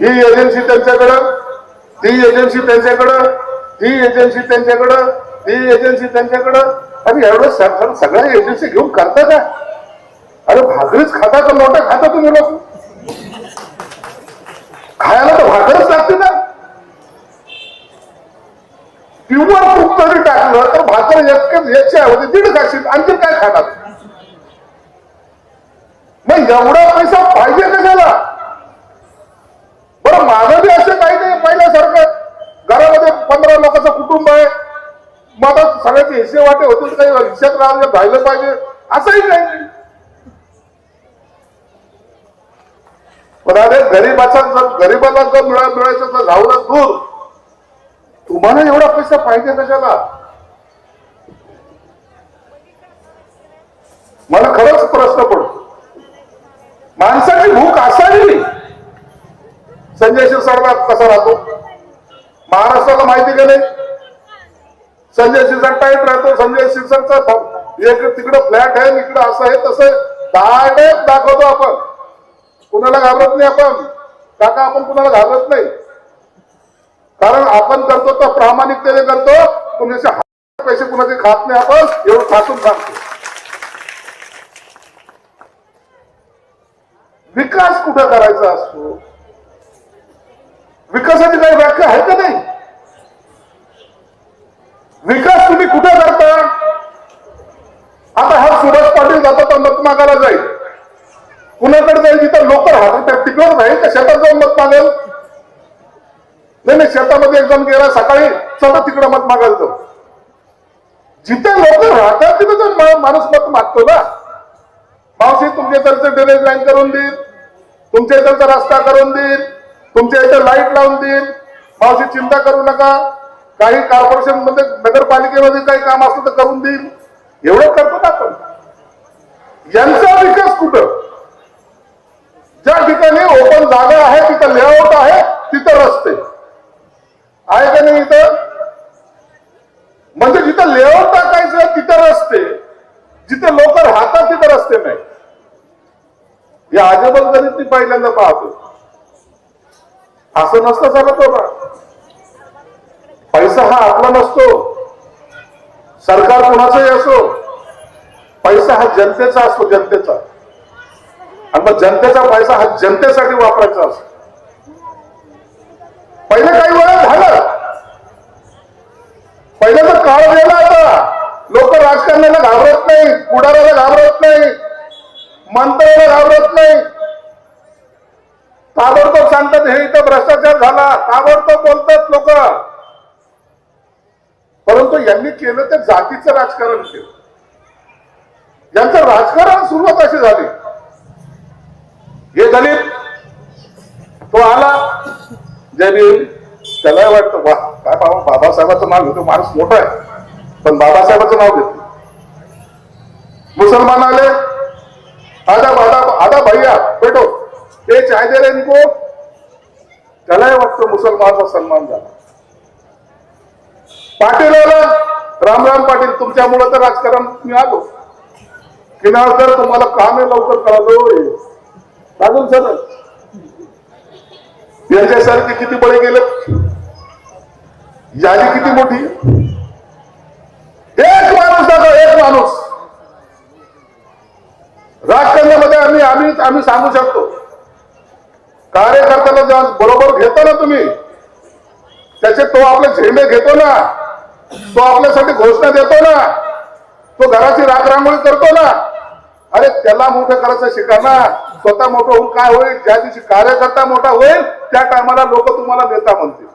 ही agency त्यांच्याकडं ती agency त्यांच्याकडं ती एजन्सी त्यांच्याकडं ती एजन्सी त्यांच्याकडं. आणि एवढं सगळ्या एजन्सी घेऊन करता का अरे भाकरीच खाता का नोटा खाता तुम्ही लोक? खायला तर भाकरच लागते ना. किंवा तूप जरी टाकलं तर भाकर याच्या एकशे होते दीड खाशील. आणखी काय खाणार? मग एवढा पैसा पाहिजे कशाला बरं माझं बी असं काही नाही पहिल्यासारखं घरामध्ये पंधरा लोकांचं कुटुंब आहे मग आता सगळ्याचे हिस्से वाटे होतील काही हिश्यात राहिलं राहिलं पाहिजे. असंही काही नाही. पण अरे गरीबाचा जर गरीबाला जर मिळा मिळायचं तर लावलं दूर. तुम्हाला एवढा पैसा पाहिजे कशाला? मला खरंच प्रश्न पडतो. माणसाची भूक असावी. संजय शिरसाटला कसा राहतो? महाराष्ट्राला माहिती का नाही? संजय शिरसाट टाईट राहतो. संजय शिरसाटचा एक तिकडं फ्लॅट आहे इकडं असं आहे तसं डायरेक्ट दाखवतो आपण. कुणाला घाबरत नाही आपण. काका आपण कुणाला घाबरत नाही. कारण आपण करतो तर प्रामाणिकतेने करतो. कुणाचे पैसे कुणाचे खात नाही आपण. एवढं खातून सांगतो. विकास कुठं करायचा असतो? विकासाची काही व्याख्या आहे का नाही? विकास तुम्ही कुठे करता? आता हा सुभाष पाटील जातो तर मत मागायला जाईल. कुणाकडे जाईल जिथं लोक राहतात तिकडं नाही तर शेतात जाऊन मत मागेल नाही नाही शेतामध्ये एकदम गेला सकाळी चला तिकडं मत मागायला जाऊ. जिथे लोक राहतात तिथे तो माणूस मत मागतो ना. मावशी तुमच्या इथं ड्रेनेज लाईन करून देईल. तुमच्या इथलचा रस्ता करून देईल. तुमच्या इथं लाइट लावून देईल. मावशी चिंता करू नका. काही कॉर्पोरेशनमध्ये नगरपालिकेमध्ये काही काम असलं तर करून देईल. एवढं करतो ना आपण. यांचा विकास कुठं? ज्या ठिकाणी ओपन जागा आहे तिथं लेआउट आहे तिथं रस्ते. आहे का नाही इथं? म्हणजे जिथं लेआउट टाकायचं तिथं रस्ते. जिथे लोक राहतात तिथं रस्ते नाही. या आजोबा गरीब ती पहिल्यांदा पाहतो असं नसतं चालत बाबा पैसा हा आपला नसतो. सरकार कुणाचाही असो पैसा हा जनतेचा असतो जनतेचा. आणि मग जनतेचा पैसा हा जनतेसाठी वापरायचा असतो. पहिले काही वेळा झालं. पहिल्याचा काळ गेला आता. लोक राजकारणाला घाबरत नाही पुढाऱ्याला घाबरत नाही मंत्र्याला घाबरत नाही ताबडतोब सांगतात हे इथं भ्रष्टाचार झाला. ताबडतोब बोलतात लोक. परंतु यांनी केलं ते जातीचं राजकारण केलं. यांचं राजकारण सुरुवात अशी झाली. हे दलित तो आला. जय त्याला वाटतं वा काय बाबा बाबासाहेबाचं नाव घेतो माणूस मोठा आहे. पण बाबासाहेबाचं नाव घेतो. मुसलमान आले. आधा आधा आधा भैया बेटो ते चाय दे इनको. त्यालाही वाटतं मुसलमानचा सन्मान झाला. पाटील रामराम राम पाटील तुमच्यामुळे तर राजकारण मी आलो. किनारकर तुम्हाला काम आहे लवकर कळालो लागून सर. यांच्यासारखे किती बळी गेले? यादी किती मोठी? एक माणूस दाखव एक माणूस. राजकारणामध्ये आम्ही आम्ही आम्ही सांगू शकतो. कार्यकर्त्याला बरोबर घेतो ना तुम्ही त्याचे तो आपले झेंडे घेतो ना. तो आपल्यासाठी घोषणा देतो ना. तो घराची राखरांगोळी करतो ना. अरे त्याला मोठं करायचं शिका ना. स्वतः मोठं होऊन काय होईल? ज्या दिवशी कार्यकर्ता मोठा होईल त्या टायमाला लोक तुम्हाला नेता म्हणतील.